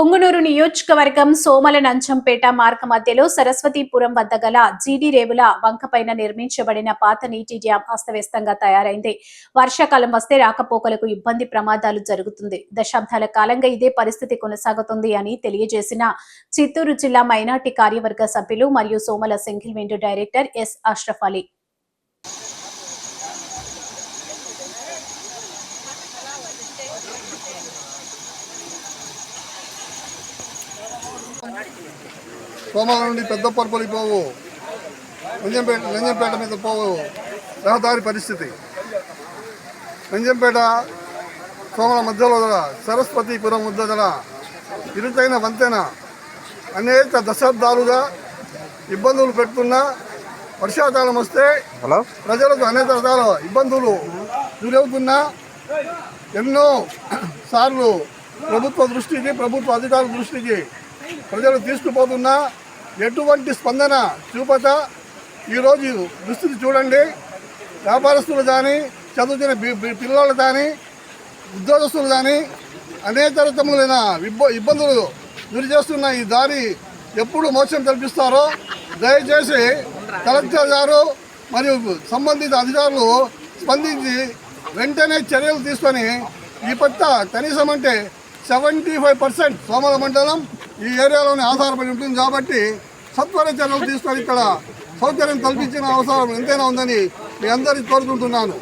పొంగునూరు నియోజకవర్గం సోమల నంచంపేట మార్గ మధ్యలో సరస్వతీపురం వద్ద గల జీడి రేవుల వంకపైన నిర్మించబడిన పాత నీటి డ్యాం అస్తవ్యస్తంగా తయారైంది. వర్షాకాలం వస్తే రాకపోకలకు ఇబ్బంది ప్రమాదాలు జరుగుతుంది. దశాబ్దాల కాలంగా ఇదే పరిస్థితి కొనసాగుతుంది అని తెలియజేసిన చిత్తూరు జిల్లా మైనార్టీ కార్యవర్గ సభ్యులు మరియు Somala single window director S Ashraf Ali. Somala నుండి పెద్ద పరుపులి పోవు. నంజంపేట నంజంపేట మీద పోవు. రహదారి పరిస్థితి. నంజంపేట సోమల మధ్యలో సరస్వతీపురం గల ఇరుతైన వంతెన. అనేక దశాబ్దాలుగా ఇబ్బందులు పెడుతున్న వర్షాకాలం వస్తే హలో? ప్రజలకు అనేక రకాల ఇబ్బందులు గురవుతున్నా ఎన్నో సార్లు ప్రభుత్వ దృష్టికి ప్రభుత్వ అధికారుల దృష్టికి ప్రజలు తీసుకుపోతున్నా ఎటువంటి స్పందన చూపత ఈరోజు దుస్థితి చూడండి. వ్యాపారస్తులు కానీ చదువుతున్న పిల్లలు కానీ ఉద్యోగస్తులు కానీ అనేక రకములైన ఇబ్బ ఇబ్బందులు గురి చేస్తున్న ఈ దారి ఎప్పుడు మోక్షం కల్పిస్తారో దయచేసి కలెక్టర్ గారు మరియు సంబంధిత అధికారులు స్పందించి వెంటనే చర్యలు తీసుకొని ఈ పట్ట కనీసం అంటే సెవెంటీ ఫైవ్ పర్సెంట్ సోమల మండలం ఈ ఏరియాలోనే ఆధారపడి ఉంటుంది కాబట్టి సత్వర చర్యలు తీసుకొని ఇక్కడ సౌకర్యం కల్పించిన అవసరం ఎంతైనా ఉందని మీ అందరికీ కోరుకుంటున్నాను.